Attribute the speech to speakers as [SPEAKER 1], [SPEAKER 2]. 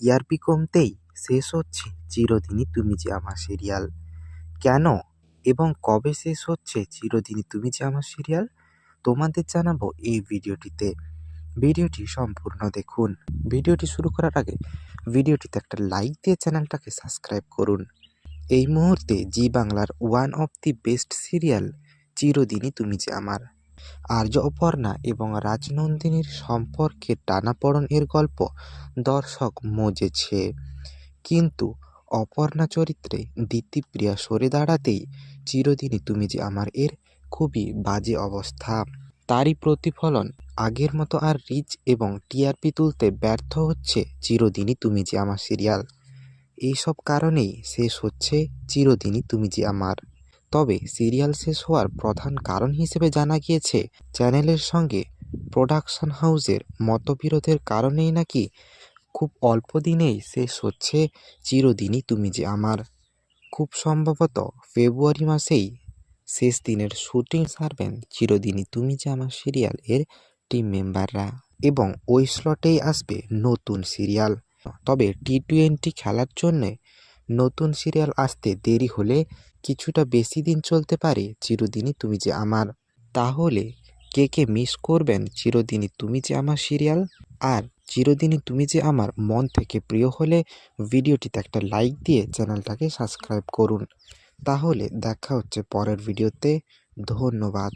[SPEAKER 1] TRP কমতেই শেষ হচ্ছে চিরদিনই তুমি যে আমার সিরিয়াল কেন? এবং কবে শেষ হচ্ছে চিরদিনই তুমি যে আমার সিরিয়াল তোমাদের জানাব এই ভিডিওটিতে। ভিডিওটি সম্পূর্ণ দেখুন। ভিডিওটি শুরু করার আগে ভিডিওটিতে একটা লাইক দিয়ে চ্যানেলটাকে সাবস্ক্রাইব করুন। এই মুহূর্তে জি বাংলার one of the best serial চিরদিনই তুমি যে আমার। আর্য অপর্ণা এবং রাজনন্দিনীর সম্পর্কে টানাপড়ন এর গল্প দর্শক মজেছে। কিন্তু অপর্ণা চরিত্রে দিতিপ্রিয়া সরে দাঁড়াতেই চিরদিনই তুমি যে আমার এর খুবই বাজে অবস্থা। তারই প্রতিফলন আগের মতো আর রিচ এবং টিআরপি তুলতে ব্যর্থ হচ্ছে চিরদিনই তুমি যে আমার সিরিয়াল। এইসব কারণেই শেষ হচ্ছে চিরদিনই তুমি যে আমার তবে সিরিয়াল শেষ হওয়ার প্রধান কারণ হিসেবে জানা গিয়েছে, চ্যানেলের সঙ্গে প্রোডাকশন হাউসের মতবিরোধের কারণেই নাকি খুব অল্প দিনেই শেষ হচ্ছে চিরদিনই তুমি যে আমার। খুব সম্ভবত ফেব্রুয়ারি মাসেই শেষ দিনের শুটিং সারবেন চিরদিনই তুমি যে আমার সিরিয়াল এর টিম মেম্বাররা এবং ওই স্লটেই আসবে নতুন সিরিয়াল। তবে টি টোয়েন্টি খেলার জন্যে নতুন সিরিয়াল আসতে দেরি হলে কিছুটা বেশি দিন চলতে পারে, চিরদিনই তুমি যে আমার। তাহলে কে কে মিস করবেন, চিরদিনই তুমি যে আমার সিরিয়াল? আর চিরদিনই তুমি যে আমার মন থেকে প্রিয় হলে ভিডিওটিতে একটা লাইক দিয়ে চ্যানেলটাকে সাবস্ক্রাইব করুন। তাহলে দেখা হচ্ছে পরের ভিডিওতে। ধন্যবাদ।